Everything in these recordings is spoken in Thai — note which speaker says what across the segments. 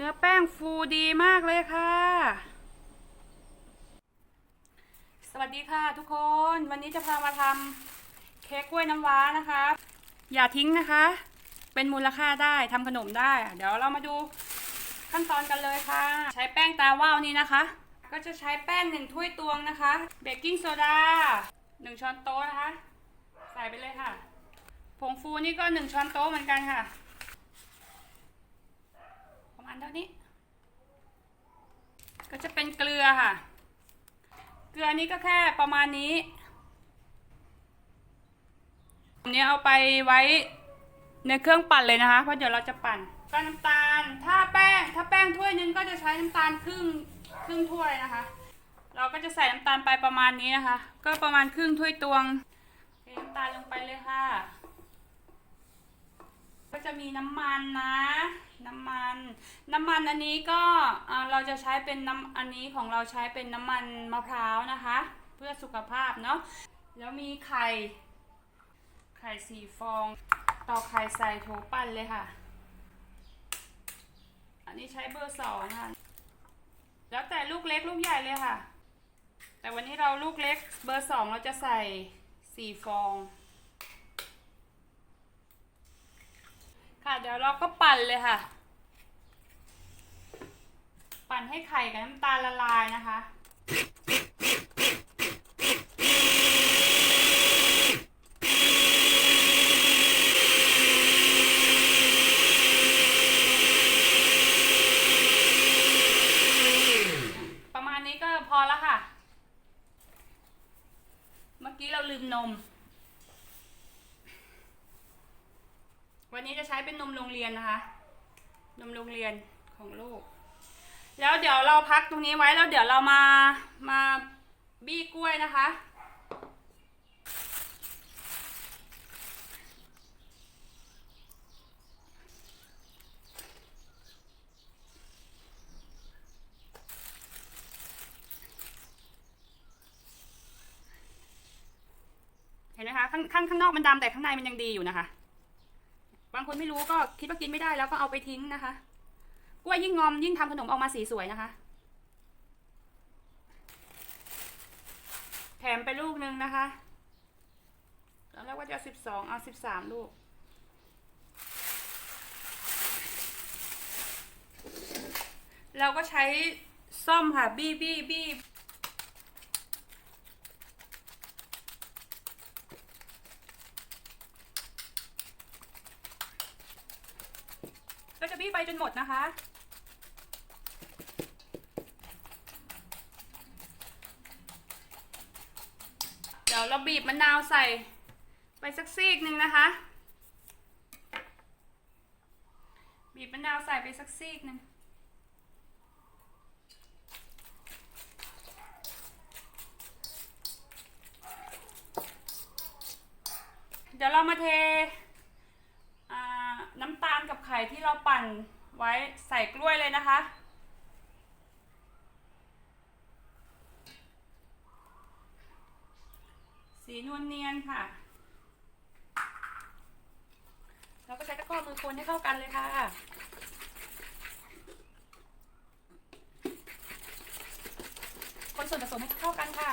Speaker 1: นื้อแป้งฟูดีมากเลยค่ะ สวัสดีค่ะทุกคน วันนี้จะพามาทำเค้กกล้วยน้ำว้านะคะ อย่าทิ้งนะคะ เป็นมูลค่าได้ทำขนมได้ เดี๋ยวเรามาดูขั้นตอนกันเลยค่ะ ใช้แป้งตาว่าวนี่นะคะ ก็จะใช้แป้งหนึ่งถ้วยตวงนะคะ เบกกิ้งโซดาหนึ่งช้อนโต๊ะนะคะ ใส่ไปเลยค่ะ ผงฟูนี่ก็หนึ่งช้อนโต๊ะเหมือนกันค่ะ มาณเท่านี้ ก็จะเป็นเกลือค่ะ เกลือนี้ก็แค่ประมาณนี้อันนี้เอาไปไว้ในเครื่องปั่นเลยนะคะ เพราะเดี๋ยวเราจะปั่นก็น้ำตาล ถ้าแป้ง ถ้าแป้งถ้วยนึงก็จะใช้น้ำตาลครึ่งครึ่งถ้วยนะคะ เราก็จะใส่น้ำตาลไปประมาณนี้นะคะ ก็ประมาณครึ่งถ้วยตวงเทน้ำตาลลงไปเลยค่ะ ก็จะมีน้ำมันนะ น้ำมัน น้ำมันอันนี้ก็เราจะใช้เป็นน้ำอันนี้ของเราใช้เป็นน้ำมันมะพร้าวนะคะ เพื่อสุขภาพเนาะแล้วมีไข่ ไข่สี่ฟองต่อไข่ใส่โถปั้นเลยค่ะ อันนี้ใช้เบอร์สองค่ะ แล้วแต่ลูกเล็กลูกใหญ่เลยค่ะ แต่วันนี้เราลูกเล็กเบอร์สองเราจะใส่สี่ฟอง ค่ะ เดี๋ยวเราก็ปั่นเลยค่ะ ปั่นให้ไข่กับน้ำตาลละลายนะคะประมาณนี้ก็พอแล้วค่ะ เมื่อกี้เราลืมนม วันนี้จะใช้เป็นนมโรงเรียนนะคะ นมโรงเรียนของลูก แล้วเดี๋ยวเราพักตรงนี้ไว้แล้วเดี๋ยวเรามามาบี้กล้วยนะคะ เห็นไหมคะข้างข้างข้างนอกมันดำแต่ข้างในมันยังดีอยู่นะคะ คนไม่รู้ก็คิดว่ากินไม่ได้แล้วก็เอาไปทิ้งนะคะ กล้วยยิ่งงอมยิ่งทำขนมออกมาสีสวยนะคะ แถมไปลูกหนึ่งนะคะตอนแรกว่าจะสิบสองเอาสิบสามลูกเราก็ใช้ซ่อมค่ะ บี้บี้บี้ ก็จะ บี้ไปจนหมดนะคะ เดี๋ยวเราบีบมะนาวใส่ ไปสักซีกหนึ่งนะคะ บีบมะนาวใส่ไปสักซีกหนึ่งเดี๋ยวเรามาเทน้ำตาล ข่ที่เราปั่นไว้ใส่กล้วยเลยนะคะ สีนวลเนียนค่ะแล้วก็ใช้ตะกร้อมือคนให้เข้ากันเลยค่ะ คนส่วนผสมให้เข้ากันค่ะ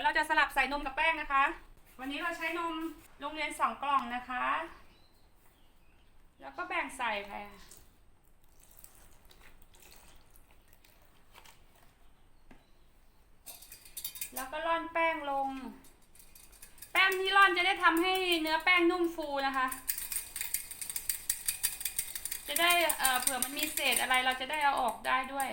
Speaker 1: ดี๋ยวเราจะสลับใส่นมกับแป้งนะคะ วันนี้เราใช้นมโรงเรียนสองกล่องนะคะ แล้วก็แบ่งใส่ค่ะแล้วก็ร่อนแป้งลง แป้งที่ร่อนจะได้ทำให้เนื้อแป้งนุ่มฟูนะคะ จะได้เเผื่อมันมีเศษอะไรเราจะได้เอาออกได้ด้วย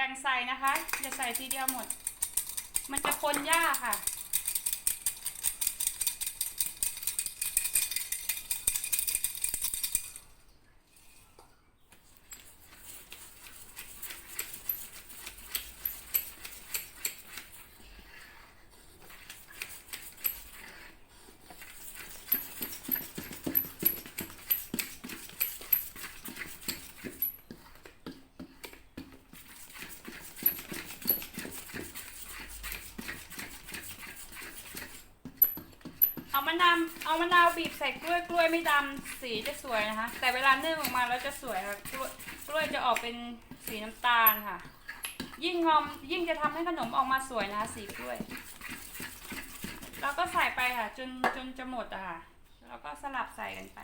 Speaker 1: แบ่งใส่นะคะ อย่าใส่ทีเดียวหมด มันจะคนยากค่ะ เอามะนาวเอามะนาวบีบใส่กล้วยกล้วยไม่ดำสีจะสวยนะคะ แต่เวลานึ่งออกมาแล้วจะสวยค่ะกล้วยกล้วยจะออกเป็นสีน้ำตาลค่ะ ยิ่งงอมยิ่งจะทำให้ขนมออกมาสวยนะคะ สีกล้วยเราก็ใส่ไปค่ะ จนจนจะหมดอะค่ะ แล้วก็สลับใส่กันไป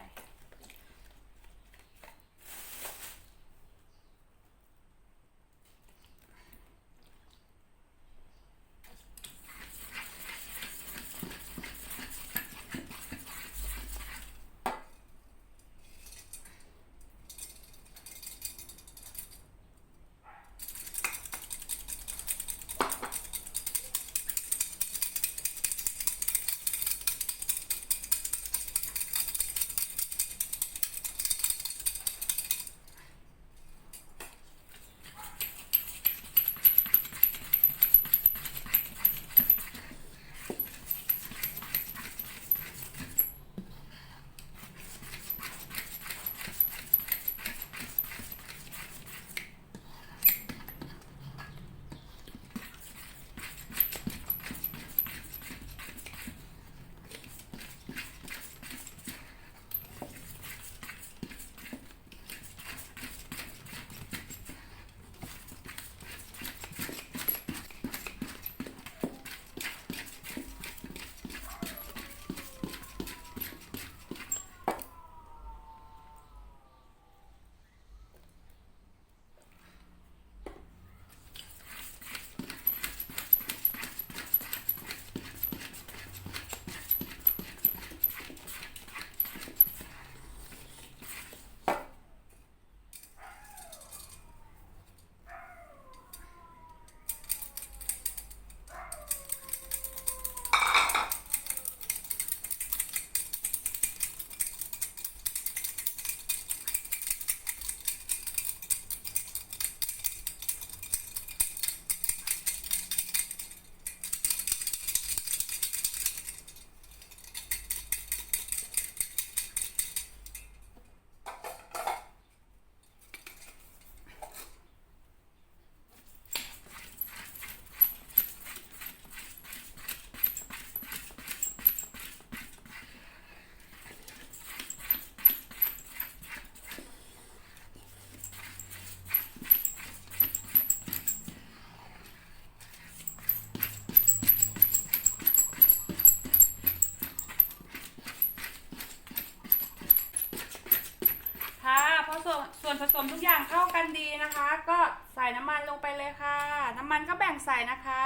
Speaker 1: วนส่วนผสมทุกอย่างเข้ากันดีนะคะ ก็ใส่น้ำมันลงไปเลยค่ะ น้ำมันก็แบ่งใส่นะคะ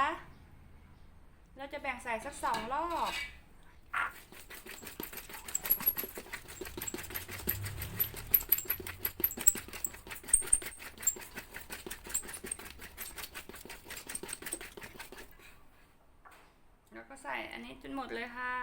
Speaker 1: เราจะแบ่งใส่สักสองรอบแล้วก็ใส่อันนี้จนหมดเลยค่ะ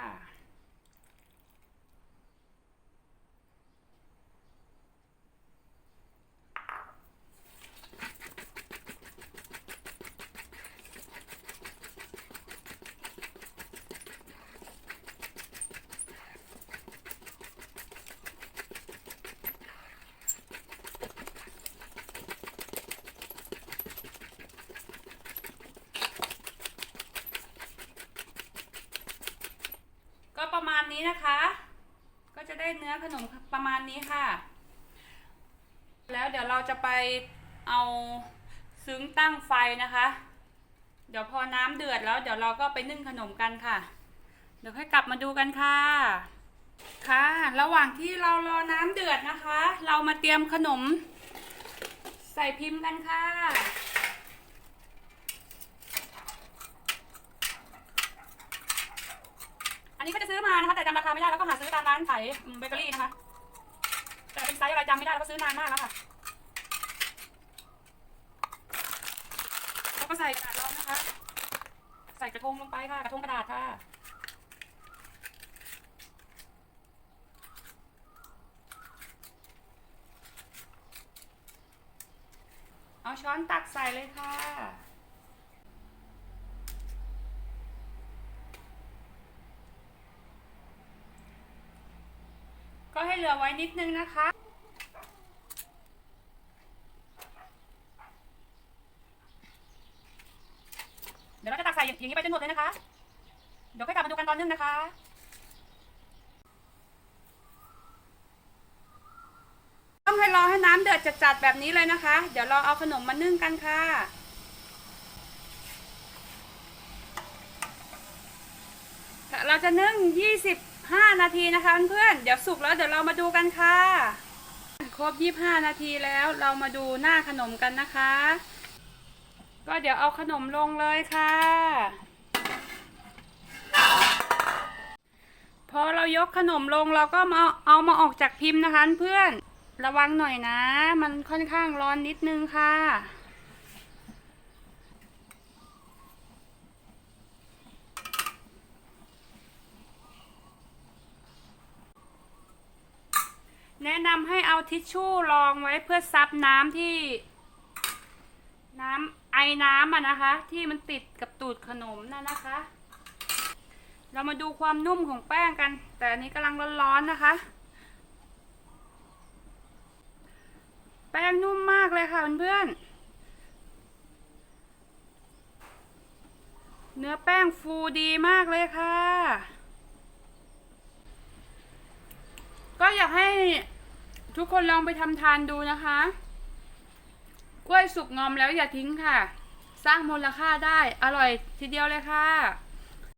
Speaker 1: นี้นะคะ ก็จะได้เนื้อขนมประมาณนี้ค่ะ แล้วเดี๋ยวเราจะไปเอาซึ้งตั้งไฟนะคะ เดี๋ยวพอน้ำเดือดแล้วเดี๋ยวเราก็ไปนึ่งขนมกันค่ะ เดี๋ยวค่อยกลับมาดูกันค่ะ ค่ะ ระหว่างที่เรารอน้ำเดือดนะคะ เรามาเตรียมขนมใส่พิมพ์กันค่ะ อันนี้ก็จะซื้อมานะคะแต่จำราคาไม่ได้แล้วก็หาซื้อตามร้านขายเบเกอรี่นะคะ แต่เป็นไซส์อะไรจำไม่ได้แล้วก็ซื้อนานมากแล้วค่ะแล้วก็ใส่กระดาษรองนะคะ ใส่กระทงลงไปค่ะ กระทงกระดาษค่ะเอาช้อนตักใส่เลยค่ะ ก็ให้เหลือไว้นิดนึงนะคะ เดี๋ยวเราจะตักใส่อย่างนี้ไปจนหมดเลยนะคะ เดี๋ยวค่อยกลับมาดูกันตอนนึ่งนะคะต้องให้รอให้น้ำเดือดจัดๆแบบนี้เลยนะคะ เดี๋ยวเราเอาขนมมานึ่งกันค่ะ เราจะนึ่ง 20 25 นาทีนะคะเพื่อนๆเดี๋ยวสุกแล้วเดี๋ยวเรามาดูกันค่ะ ครบ 25 นาทีแล้วเรามาดูหน้าขนมกันนะคะ ก็เดี๋ยวเอาขนมลงเลยค่ะพอเรายกขนมลงเราก็มาเอามาออกจากพิมพ์นะคะเพื่อน ระวังหน่อยนะ มันค่อนข้างร้อนนิดนึงค่ะ แนะนำให้เอาทิชชู่รองไว้เพื่อซับน้ำที่ น้ำไอน้ำอะนะคะ ที่มันติดกับตูดขนมนั่นนะคะ เรามาดูความนุ่มของแป้งกัน แต่อันนี้กำลังร้อนๆนะคะ แป้งนุ่มมากเลยค่ะเพื่อนๆเนื้อแป้งฟูดีมากเลยค่ะ ก็อยากให้ ทุกคนลองไปทำทานดูนะคะ กล้วยสุกงอมแล้วอย่าทิ้งค่ะ สร้างมูลค่าได้อร่อยทีเดียวเลยค่ะ